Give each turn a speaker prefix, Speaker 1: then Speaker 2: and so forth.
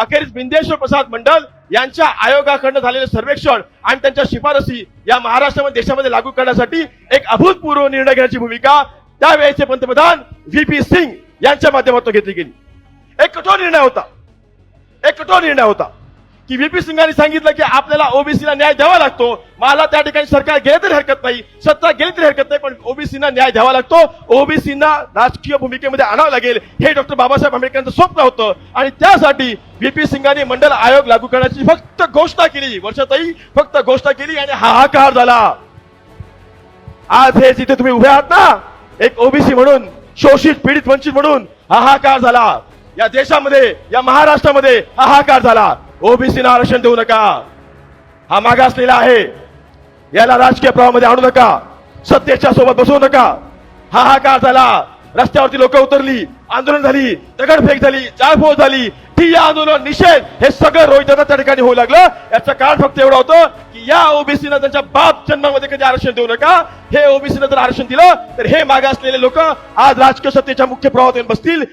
Speaker 1: अखेरीस बिंदेश्वर प्रसाद मंडल यांच्या आयोगाकडनं झालेलं सर्वेक्षण आणि त्यांच्या शिफारसी या महाराष्ट्रामध्ये देशामध्ये लागू करण्यासाठी एक अभूतपूर्व निर्णय घेण्याची भूमिका त्यावेळेचे पंतप्रधान व्ही पी सिंग यांच्या माध्यमातून घेतली गेली. एक कठोर निर्णय होता. एक कठोर निर्णय होता. की व्हीपी सिंगाने सांगितलं की आपल्याला ओबीसीला न्याय द्यावा लागतो. मला त्या ठिकाणी सरकार गेले तरी हरकत नाही. सत्ता गेली तरी हरकत नाही पण ओबीसीना न्याय द्यावा लागतो. ओबीसीना राजकीय भूमिकेमध्ये आणावं लागेल. हे डॉक्टर बाबासाहेब आंबेडकरांचं स्वप्न होतं. आणि त्यासाठी व्हीपी सिंगाने मंडल आयोग लागू करण्याची फक्त घोषणा केली. वर्षातही फक्त घोषणा केली आणि हाहाकार झाला. आज हे जिथे तुम्ही उभे आहात ना एक ओबीसी म्हणून शोषित पीडित वंचित म्हणून हाहाकार झाला. या देशामध्ये या महाराष्ट्रामध्ये हाहाकार झाला. ओबीसीला आरक्षण देऊ नका. हा मागासलेला आहे. याला राजकीय प्रवाहामध्ये आणू नका. सत्तेच्या सोबत बसवू नका. हा हाहाकार झाला. रस्त्यावरती लोक उतरली. आंदोलन झाली. दगडफेक झाली. जाळफोळ झाली. ठिय्या आंदोलन निषेध हे सगळं रोहितांना त्या ठिकाणी होऊ लागलं. याचं कारण फक्त एवढं होतं की या ओबीसीनं त्यांच्या बाप जन्मामध्ये कधी आरक्षण देऊ नका. हे ओबीसीनं जर आरक्षण दिलं तर हे मागासलेले लोक आज राजकीय सत्तेच्या मुख्य प्रवाहात येऊन बसतील.